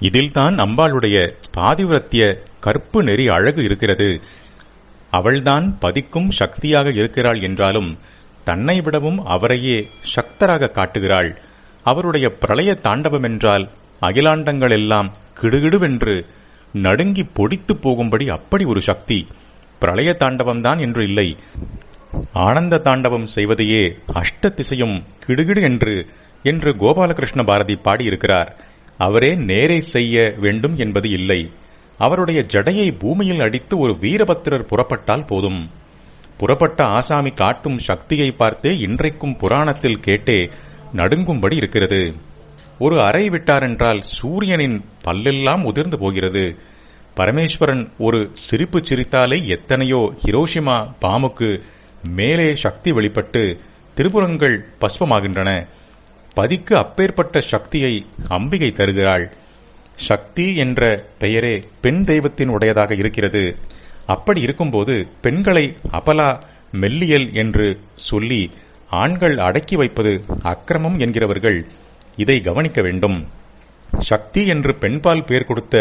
இதில்தான் அம்பாளுடைய பாதிவிரத்திய கற்பு நெறி அழகு இருக்கிறது. அவள்தான் பதிக்கும் சக்தியாக இருக்கிறாள் என்றாலும் தன்னை விடவும் அவரையே சக்தராக காட்டுகிறாள். அவருடைய பிரளய தாண்டவம் என்றால் அகிலாண்டங்கள் எல்லாம் கிடுகிடுவென்று நடுங்கி பொடித்து போகும்படி அப்படி ஒரு சக்தி பிரளய தாண்டவம்தான் என்று இல்லை. ஆனந்த தாண்டவம் செய்வதையே அஷ்ட திசையும் கிடுகிடு என்று என்று கோபாலகிருஷ்ண பாரதி பாடியிருக்கிறார். அவரே நேரே செய்ய வேண்டும் என்பது இல்லை. அவருடைய ஜடையை பூமியில் அடித்து ஒரு வீரபத்திரர் புறப்பட்டால் போதும். புறப்பட்ட ஆசாமி காட்டும் சக்தியை பார்த்தே இன்றைக்கும் புராணத்தில் கேட்டே நடுங்கும்படி இருக்கிறது. ஒரு அறை விட்டாரென்றால் சூரியனின் பல்லெல்லாம் உதிர்ந்து போகிறது. பரமேஸ்வரன் ஒரு சிரிப்பு சிரித்தாலே எத்தனையோ ஹிரோஷிமா பாமுக்கு மேலே சக்தி வெளிப்பட்டு திருபுரங்கள் பஸ்பமாகின்றன பதிக்கு அப்பேற்பட்ட சக்தியை அம்பிகை தருகிறாள். சக்தி என்ற பெயரே பெண் தெய்வத்தின் உடையதாக இருக்கிறது. அப்படி இருக்கும்போது பெண்களை அபலா மெல்லியல் என்று சொல்லி ஆண்கள் அடக்கி வைப்பது அக்கிரமம் என்கிறவர்கள் இதை கவனிக்க வேண்டும். சக்தி என்று பெண்பால் பேர் கொடுத்த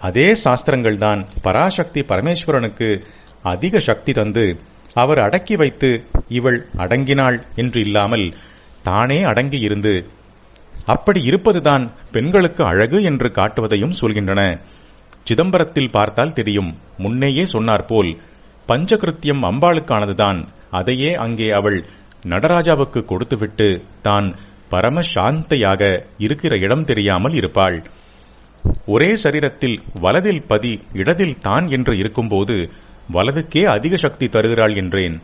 அதே சாஸ்திரங்கள்தான் பராசக்தி பரமேஸ்வரனுக்கு அதிக சக்தி தந்து அவர் அடக்கி வைத்து இவள் அடங்கினாள் என்று இல்லாமல் தானே அடங்கி இருந்து. அப்படி இருப்பதுதான் பெண்களுக்கு அழகு என்று காட்டுவதையும் சொல்கின்றன. சிதம்பரத்தில் பார்த்தால் தெரியும் முன்னேயே சொன்னார் போல் பஞ்சகிருத்தியம் அம்பாளுக்கானதுதான் அதையே அங்கே அவள் நடராஜாவுக்கு கொடுத்துவிட்டு தான் பரம சாந்தையாக இருக்கிற இடம் தெரியாமல் இருப்பாள். ஒரே சரீரத்தில் வலதில் பதி இடதில் தான் என்று இருக்கும்போது வலதுக்கே அதிக சக்தி தருகிறாள் என்றேன்.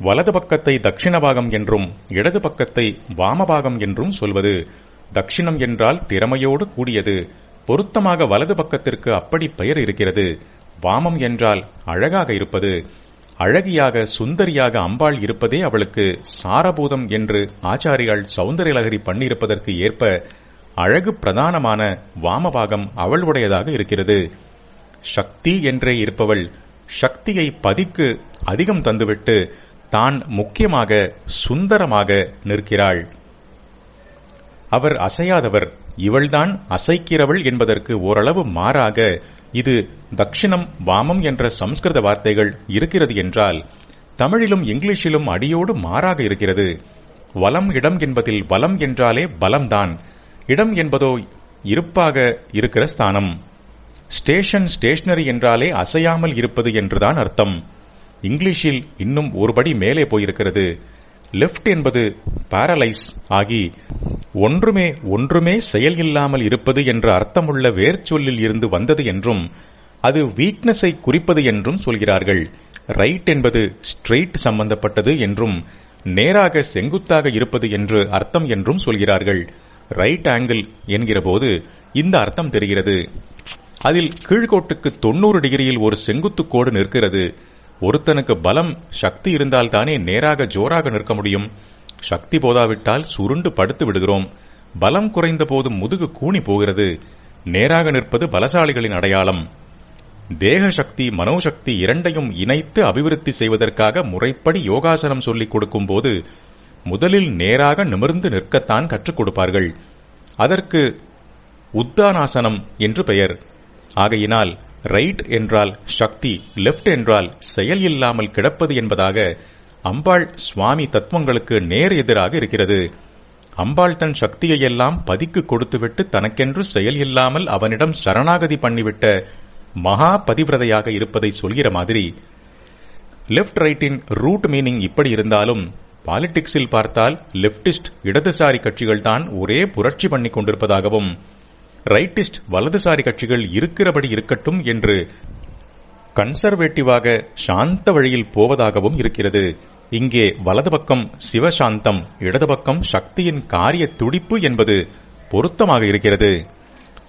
வலது பக்கத்தை தட்சிண பாகம் என்றும் இடது பக்கத்தை வாமபாகம் என்றும் சொல்வது தட்சிணம் என்றால் திறமையோடு கூடியது. பொருத்தமாக வலது பக்கத்திற்கு அப்படி பெயர் இருக்கிறது. வாமம் என்றால் அழகாக இருப்பது. அழகியாக சுந்தரியாக அம்பாள் இருப்பதே அவளுக்கு சாரபூதம் என்று ஆச்சாரியால் சௌந்தரியலகரி பண்ணியிருப்பதற்கு ஏற்ப அழகு பிரதானமான வாமபாகம் அவளுடையதாக இருக்கிறது. சக்தி என்றே இருப்பவள் சக்தியை பதிக்கு அதிகம் தந்துவிட்டு தான் முக்கியமாக சுந்தரமாக நிற்கிறாள். அவர் அசையாதவர் இவள்தான் அசைக்கிறவள் என்பதற்கு ஓரளவு மாறாக இது தக்ஷிணம் வாமம் என்ற சம்ஸ்கிருத வார்த்தைகள் இருக்கிறது என்றால் தமிழிலும் இங்கிலீஷிலும் அடியோடு மாறாக இருக்கிறது. வலம் இடம் என்பதில் வலம் என்றாலே பலம்தான். இடம் என்பதோ இருப்பாக இருக்கிற ஸ்தானம். ஸ்டேஷன் ஸ்டேஷனரி என்றாலே அசையாமல் இருப்பது என்றுதான் அர்த்தம். இங்கிலீஷில் இன்னும் ஒருபடி மேலே போயிருக்கிறது. லெஃப்ட் என்பது பாரலைஸ் ஆகி ஒன்றுமே ஒன்றுமே செயல் இல்லாமல் இருப்பது என்ற அர்த்தமுள்ள வேர்ச்சொல்லில் இருந்து வந்தது என்றும் அது வீக்னஸை குறிப்பது என்றும் சொல்கிறார்கள். ரைட் என்பது ஸ்ட்ரெயிட் சம்பந்தப்பட்டது என்றும் நேராக செங்குத்தாக இருப்பது என்று அர்த்தம் என்றும் சொல்கிறார்கள். ரைட் ஆங்கிள் என்கிற போது இந்த அர்த்தம் தெரிகிறது. அதில் கீழ்கோட்டுக்கு தொண்ணூறு டிகிரியில் ஒரு செங்குத்து கோடு நிற்கிறது. ஒருத்தனுக்கு பலம் சக்தி இருந்தால் தானே நேராக ஜோராக நிற்க முடியும். சக்தி போதாவிட்டால் சுருண்டு படுத்து விடுகிறோம். பலம் குறைந்த போது முதுகு கூணி போகிறது. நேராக நிற்பது பலசாலிகளின் அடையாளம். தேக சக்தி மனோசக்தி இரண்டையும் இணைத்து அபிவிருத்தி செய்வதற்காக முறைப்படி யோகாசனம் சொல்லிக் கொடுக்கும் போது முதலில் நேராக நிமிர்ந்து நிற்கத்தான் கற்றுக் கொடுப்பார்கள். அதற்கு உத்தானாசனம் என்று பெயர். ஆகையினால் ரைட் என்றால் சக்தி லெஃப்ட் என்றால் செயல் இல்லாமல் கிடப்பது என்பதாக அம்பாள் சுவாமி தத்துவங்களுக்கு நேர் எதிராக இருக்கிறது. அம்பாள் தன் சக்தியையெல்லாம் பதிக்கு கொடுத்துவிட்டு தனக்கென்று செயல் இல்லாமல் அவனிடம் சரணாகதி பண்ணிவிட்ட மகா பதிவிரதையாக இருப்பதை சொல்கிற மாதிரி. லெப்ட் ரைட்டின் ரூட் மீனிங் இப்படி இருந்தாலும் பாலிடிக்ஸில் பார்த்தால் லெப்டிஸ்ட் இடதுசாரி கட்சிகள் தான் ஒரே புரட்சி பண்ணி கொண்டிருப்பதாகவும் ரைட்டிஸ்ட் வலதுசாரி கட்சிகள் இருக்கிறபடி இருக்கட்டும் என்று கன்சர்வேட்டிவாக சாந்த வழியில் போவதாகவும் இருக்கிறது. இங்கே வலது பக்கம் சிவசாந்தம் இடது பக்கம் சக்தியின் காரிய துடிப்பு என்பது பொருத்தமாக இருக்கிறது.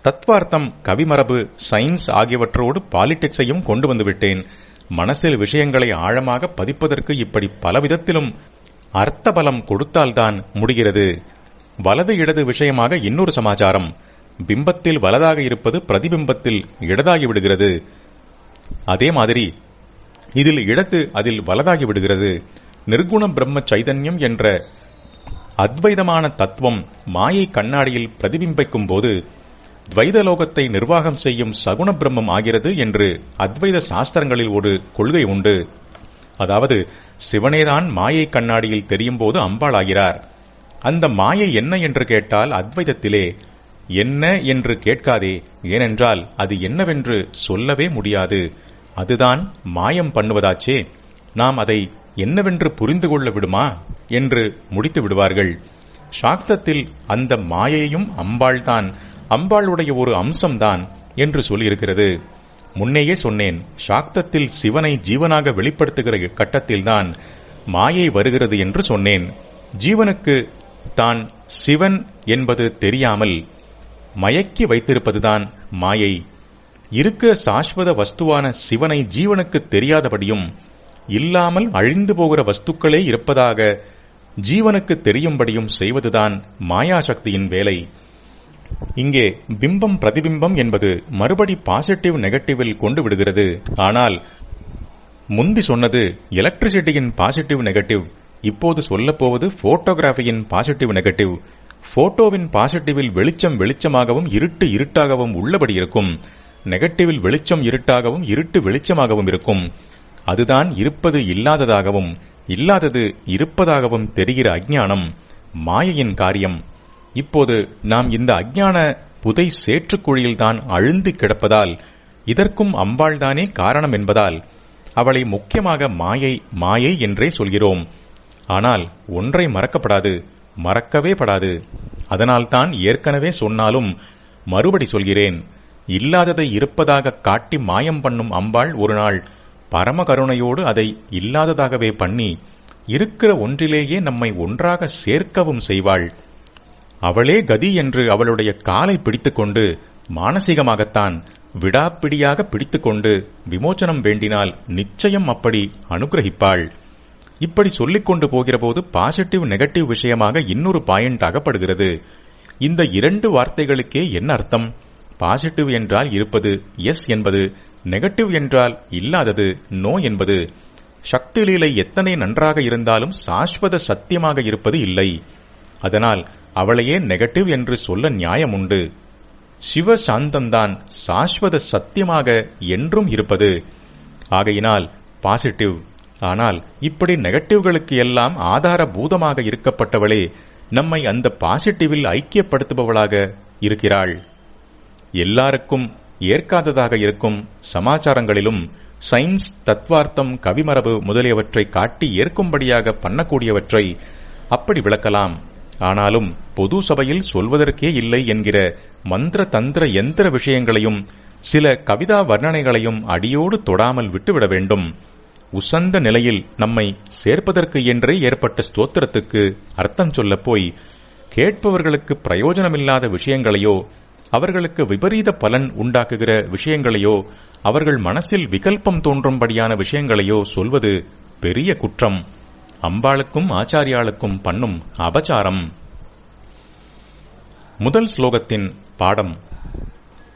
தத்வார்த்தம் கவிமரபு சயின்ஸ் ஆகியவற்றோடு பாலிடிக்ஸையும் கொண்டு வந்துவிட்டேன் மனசில் விஷயங்களை ஆழமாக பதிப்பதற்கு இப்படி பலவிதத்திலும் அர்த்த பலம் கொடுத்தால்தான் முடிகிறது. வலது இடது விஷயமாக இன்னொரு சமாச்சாரம். பிம்பத்தில் வலதாக இருப்பது பிரதிபிம்பத்தில் இடதாகி விடுகிறது. அதே மாதிரி இதில் இடது அதில் வலதாகி விடுகிறது. நிர்குண பிரம்ம சைதன்யம் என்ற அத்வைதமான தத்துவம் மாயை கண்ணாடியில் பிரதிபிம்பிக்கும் போது துவைதலோகத்தை நிர்வாகம் செய்யும் சகுண பிரம்மம் ஆகிறது என்று அத்வைத சாஸ்திரங்களில் ஒரு கொள்கை உண்டு. அதாவது சிவனேதான் மாயை கண்ணாடியில் தெரியும் போது அம்பாளாகிறார் அந்த மாயை என்ன என்று கேட்டால் அத்வைதத்திலே என்ன என்று கேட்காதே. ஏனென்றால் அது என்னவென்று சொல்லவே முடியாது. அதுதான் மாயம் பண்ணுவதாச்சே. நாம் அதை என்னவென்று புரிந்து கொள்ள விடுமா? என்று முடித்து விடுவார்கள். சாக்தத்தில் அந்த மாயையும் அம்பாள்தான். அம்பாளுடைய ஒரு அம்சம்தான் என்று சொல்லியிருக்கிறது. முன்னேயே சொன்னேன். சாக்தத்தில் சிவனை ஜீவனாக வெளிப்படுத்துகிற கட்டத்தில்தான் மாயை வருகிறது என்று சொன்னேன். ஜீவனுக்கு தான் சிவன் என்பது தெரியாமல் மயக்கி வைத்திருப்பதுதான் மாயை. இருக்க சாஸ்வத வஸ்துவான சிவனை ஜீவனுக்கு தெரியாதபடியும் இல்லாமல் அழிந்து போகிற வஸ்துக்களே இருப்பதாக ஜீவனுக்கு தெரியும்படியும் செய்வதுதான் மாயாசக்தியின் வேலை. இங்கே பிம்பம் பிரதிபிம்பம் என்பது மறுபடி பாசிட்டிவ் நெகட்டிவில் கொண்டு விடுகிறது. ஆனால் முந்தி சொன்னது எலக்ட்ரிசிட்டியின் பாசிட்டிவ் நெகட்டிவ் இப்போது சொல்லப்போவது போட்டோகிராஃபியின் பாசிட்டிவ் நெகட்டிவ் போட்டோவின் பாசிட்டிவில் வெளிச்சம் வெளிச்சமாகவும் இருட்டு இருட்டாகவும் உள்ளபடி இருக்கும். நெகட்டிவில் வெளிச்சம் இருட்டாகவும் இருட்டு வெளிச்சமாகவும் இருக்கும். அதுதான் இருப்பது இல்லாததாகவும் இல்லாதது இருப்பதாகவும் தெரிகிற அஜ்ஞானம் மாயையின் காரியம். இப்போது நாம் இந்த அஜ்ஞான புதை சேற்றுக்குழியில்தான் அழுந்து கிடப்பதால் இதற்கும் அம்பாள்தானே காரணம் என்பதால் அவளை முக்கியமாக மாயை மாயை என்றே சொல்கிறோம். ஆனால் ஒன்றை மறக்கப்படாது. மறக்கவே படாது. அதனால்தான் ஏற்கனவே சொன்னாலும் மறுபடி சொல்கிறேன். இல்லாததை இருப்பதாக காட்டி மாயம் பண்ணும் அம்பாள் ஒரு நாள் பரமகருணையோடு அதை இல்லாததாகவே பண்ணி இருக்கிற ஒன்றிலேயே நம்மை ஒன்றாக சேர்க்கவும் செய்வாள். அவளே கதி என்று அவளுடைய காலை பிடித்துக்கொண்டு மானசீகமாகத்தான் விடாப்பிடியாக பிடித்துக்கொண்டு விமோச்சனம் வேண்டினால் நிச்சயம் அப்படி அனுகிரகிப்பாள். இப்படி சொல்லிக் கொண்டு போகிறபோது பாசிட்டிவ் நெகட்டிவ் விஷயமாக இன்னொரு பாயிண்ட் ஆகப்படுகிறது இந்த இரண்டு வார்த்தைகளுக்கே என்ன அர்த்தம்? பாசிட்டிவ் என்றால் இருப்பது எஸ் என்பது நெகட்டிவ் என்றால் இல்லாதது நோ என்பது. சக்தி லீலை எத்தனை நன்றாக இருந்தாலும் சாஸ்வத சத்தியமாக இருப்பது இல்லை. அதனால் அவளையே நெகட்டிவ் என்று சொல்ல நியாயம் உண்டு. சிவ சாந்தம்தான் சாஸ்வத சத்தியமாக என்றும் இருப்பது. ஆகையினால் பாசிட்டிவ் ஆனால் இப்படி நெகட்டிவ்களுக்கு எல்லாம் ஆதாரபூதமாக இருக்கப்பட்டவளே நம்மை அந்த பாசிட்டிவில் ஐக்கியப்படுத்துபவளாக இருக்கிறாள். எல்லாருக்கும் ஏற்காததாக இருக்கும் சமாச்சாரங்களிலும் சயின்ஸ் தத்வார்த்தம் கவிமரபு முதலியவற்றை காட்டி ஏற்கும்படியாக பண்ணக்கூடியவற்றை அப்படி விளக்கலாம். ஆனாலும் பொது சபையில் சொல்வதற்கே இல்லை என்கிற மந்திர தந்திர எந்திர விஷயங்களையும் சில கவிதா வர்ணனைகளையும் அடியோடு தொடாமல் விட்டுவிட வேண்டும். உசந்த நிலையில் நம்மை சேர்ப்பதற்கு என்றே ஏற்பட்ட ஸ்தோத்திரத்துக்கு அர்த்தம் சொல்லப் போய் கேட்பவர்களுக்கு பிரயோஜனமில்லாத விஷயங்களையோ அவர்களுக்கு விபரீத பலன் உண்டாக்குகிற விஷயங்களையோ அவர்கள் மனசில் விகல்பம் தோன்றும்படியான விஷயங்களையோ சொல்வது பெரிய குற்றம். அம்பாளுக்கும் ஆச்சாரியாளுக்கும் பண்ணும் அபச்சாரம். முதல் ஸ்லோகத்தின் பாடம்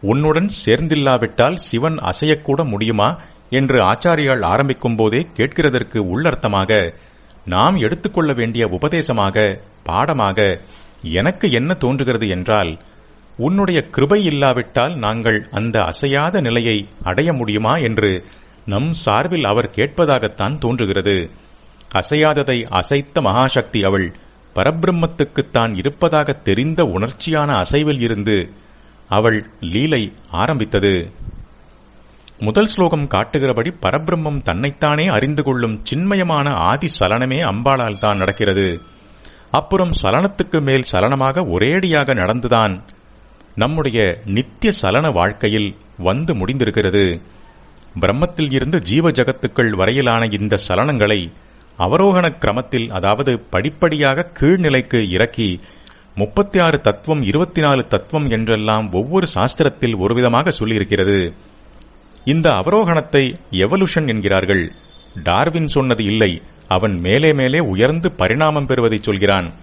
உன்னுடன் சேர்ந்தில்லாவிட்டால் சிவன் அசையக்கூட முடியுமா? என்று ஆச்சாரியால் ஆரம்பிக்கும் போதே கேட்கிறதற்கு உள்ளர்த்தமாக நாம் எடுத்துக்கொள்ள வேண்டிய உபதேசமாக பாடமாக எனக்கு என்ன தோன்றுகிறது என்றால் உன்னுடைய கிருபை இல்லாவிட்டால் நாங்கள் அந்த அசையாத நிலையை அடைய முடியுமா என்று நம் சார்பில் அவர் கேட்பதாகத்தான் தோன்றுகிறது. அசையாததை அசைத்த மகாசக்தி அவள் பரபிரம்மத்துக்குத்தான் இருப்பதாக தெரிந்த உணர்ச்சியான அசைவில் இருந்து அவள் லீலை ஆரம்பித்தது. முதல் ஸ்லோகம் காட்டுகிறபடி பரபிரம்மம் தன்னைத்தானே அறிந்து கொள்ளும் சின்மயமான ஆதி சலனமே அம்பாளால் தான் நடக்கிறது. அப்புறம் சலனத்துக்கு மேல் சலனமாக ஒரேடியாக நடந்துதான் நம்முடைய நித்திய சலன வாழ்க்கையில் வந்து முடிந்திருக்கிறது. பிரம்மத்தில் இருந்து ஜீவ ஜகத்துக்கள் வரையிலான இந்த சலனங்களை அவரோகண கிரமத்தில் அதாவது படிப்படியாக கீழ்நிலைக்கு இறக்கி முப்பத்தி ஆறு தத்துவம் இருபத்தி நாலு தத்துவம் என்றெல்லாம் ஒவ்வொரு சாஸ்திரத்தில் ஒருவிதமாக சொல்லியிருக்கிறது. இந்த அவரோகணத்தை எவலுஷன் என்கிறார்கள்? டார்வின் சொன்னது இல்லை. அவன் மேலே மேலே உயர்ந்து பரிணாமம் பெறுவதை சொல்கிறான்.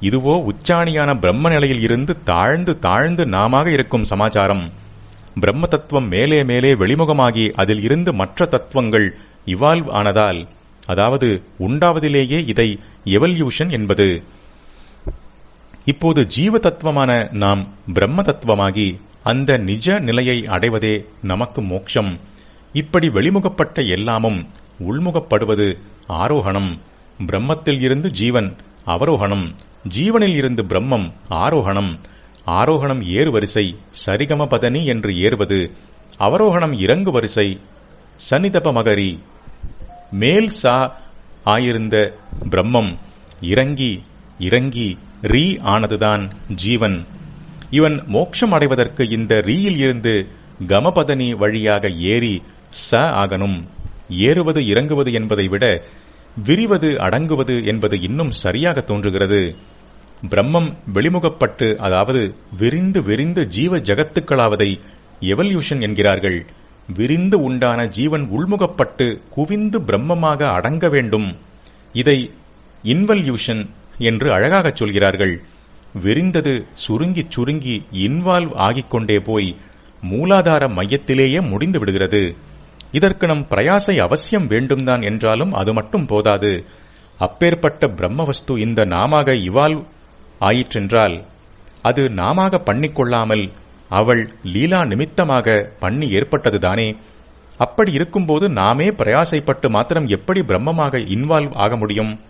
இதுவோ உச்சாணியான பிரம்ம நிலையில் இருந்து தாழ்ந்து தாழ்ந்து நாமாக இருக்கும் சமாச்சாரம். பிரம்ம தத்துவம் மேலே மேலே வெளிமுகமாகி அதில் இருந்து மற்ற தத்துவங்கள் இவால்வ் ஆனதால் அதாவது உண்டாவதிலேயே இதை எவல்யூஷன் என்பது. இப்போது ஜீவ தத்துவமான நாம் பிரம்ம தத்துவமாகி அந்த நிஜ நிலையை அடைவதே நமக்கு மோட்சம். இப்படி வெளிமுகப்பட்ட எல்லாமும் உள்முகப்படுவது ஆரோகணம். பிரம்மத்தில் இருந்து ஜீவன் அவரோகணம். ஜீவனில் இருந்து பிரம்மம் ஆரோகணம். ஆரோகணம் ஏறு வரிசை சரிகமபதனி என்று ஏறுவது. அவரோகணம் இறங்கு வரிசை சனிதப மகரி மேல் சா ஆயிருந்த பிரம்மம் இறங்கி இறங்கி ரீ ஆனதுதான் ஜீவன். இவன் மோட்சம் அடைவதற்கு இந்த ரீயில் இருந்து கமபதனி வழியாக ஏறி ச ஆகணும். ஏறுவது இறங்குவது என்பதை விட விரிவது அடங்குவது என்பது இன்னும் சரியாக தோன்றுகிறது. பிரம்மம் வெளிமுகப்பட்டு அதாவது விரிந்து விரிந்து ஜீவ ஜகத்துக்களாவதை எவல்யூஷன் என்கிறார்கள். விரிந்து உண்டான ஜீவன் உள்முகப்பட்டு குவிந்து பிரம்மமாக அடங்க வேண்டும். இதை இன்வல்யூஷன் என்று அழகாகச் சொல்கிறார்கள். விரிந்தது சுருங்கி சுருங்கி இன்வால்வ் ஆகிக்கொண்டே போய் மூலாதார மையத்திலேயே முடிந்து விடுகிறது. இதற்கு நம் பிரயாசை அவசியம் வேண்டும்தான் என்றாலும் அது மட்டும் போதாது. அப்பேற்பட்ட பிரம்மவஸ்து இந்த நாமாக இவால்வ் ஆயிற்றென்றால் அது நாமாக பண்ணிக்கொள்ளாமல் அவள் லீலா நிமித்தமாக பண்ணி ஏற்பட்டதுதானே அப்படி இருக்கும்போது நாமே பிரயாசைப்பட்டு மாத்திரம் எப்படி பிரம்மமாக இன்வால்வ் ஆக முடியும்?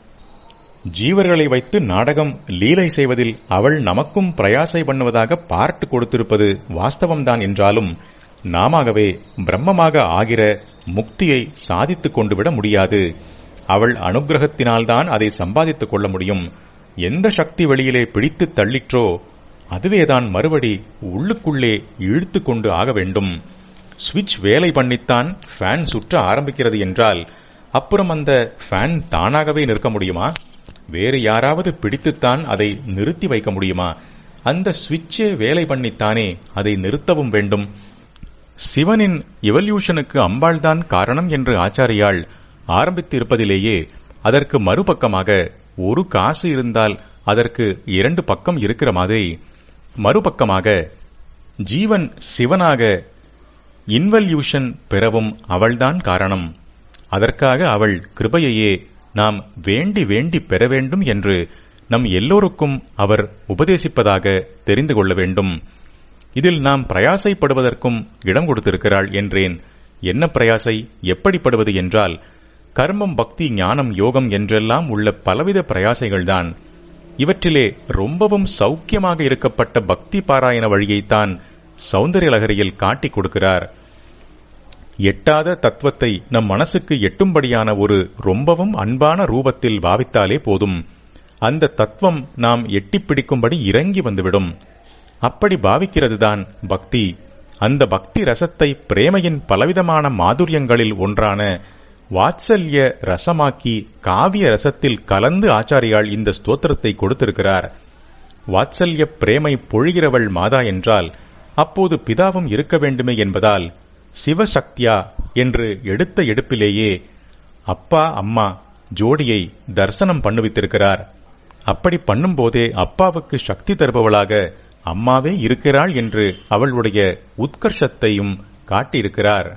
ஜீவர்களை வைத்து நாடகம் லீலை செய்வதில் அவள் நமக்கும் பிரயாசை பண்ணுவதாக பார்ட்டு கொடுத்திருப்பது வாஸ்தவம்தான் என்றாலும் நாமாகவே பிரம்மமாக ஆகிற முக்தியை சாதித்துக் கொண்டுவிட முடியாது. அவள் அனுகிரகத்தினால்தான் அதை சம்பாதித்துக் கொள்ள முடியும். எந்த சக்தி வெளியிலே பிடித்து தள்ளிற்றோ அதுவேதான் மறுபடி உள்ளுக்குள்ளே இழுத்து கொண்டு ஆக வேண்டும். சுவிட்ச் வேலை பண்ணித்தான் ஃபேன் சுற்ற ஆரம்பிக்கிறது என்றால் அப்புறம் அந்த ஃபேன் தானாகவே நிற்க முடியுமா? வேறு யாராவது பிடித்துத்தான் அதை நிறுத்தி வைக்க முடியுமா? அந்த சுவிட்சே வேலை பண்ணித்தானே அதை நிறுத்தவும் வேண்டும். சிவனின் எவல்யூஷனுக்கு அம்பாள்தான் காரணம் என்று ஆச்சாரியால் ஆரம்பித்து இருப்பதிலேயே அதற்கு மறுபக்கமாக ஒரு காசு இருந்தால் அதற்கு இரண்டு பக்கம் இருக்கிற மாதிரி. மறுபக்கமாக ஜீவன் சிவனாக இன்வல்யூஷன் பெறவும் அவள்தான் காரணம். அதற்காக அவள் கிருபையையே நாம் வேண்டி வேண்டி பெற வேண்டும் என்று நம் எல்லோருக்கும் அவர் உபதேசிப்பதாக தெரிந்து கொள்ள வேண்டும். இதில் நாம் பிரயாசைப்படுவதற்கும் இடம் கொடுத்திருக்கிறாள் என்றேன். என்ன பிரயாசை? எப்படிப்படுவது என்றால் கர்மம் பக்தி ஞானம் யோகம் என்றெல்லாம் உள்ள பலவித பிரயாசைகள்தான். இவற்றிலே ரொம்பவும் சௌக்கியமாக இருக்கப்பட்ட பக்தி பாராயண வழியைத்தான் சௌந்தரியலகரியில் காட்டிக் கொடுக்கிறார். எட்டாத தத்துவத்தை நம் மனசுக்கு எட்டும்படியான ஒரு ரொம்பவும் அன்பான ரூபத்தில் பாவித்தாலே போதும். அந்த தத்துவம் நாம் எட்டிப் பிடிக்கும்படி இறங்கி வந்துவிடும். அப்படி பாவிக்கிறதுதான் பக்தி. அந்த பக்தி ரசத்தை பிரேமையின் பலவிதமான மாதுரியங்களில் ஒன்றான வாத்சல்ய ரசமாக்கி காவிய ரசத்தில் கலந்து ஆச்சாரியால் இந்த ஸ்தோத்திரத்தை கொடுத்திருக்கிறார். வாத்சல்ய பிரேமை பொழிகிறவள் மாதா என்றால் அப்போது பிதாவும் இருக்க வேண்டுமே என்பதால் சிவசக்தியா என்று எடுத்த எடுப்பிலேயே அப்பா அம்மா ஜோடியை தரிசனம் பண்ணுவித்திருக்கிறார். அப்படி பண்ணும்போதே அப்பாவுக்கு சக்தி தருபவளாக அம்மாவே இருக்கிறாள் என்று அவளுடைய உத்கர்ஷத்தையும் காட்டியிருக்கிறார்.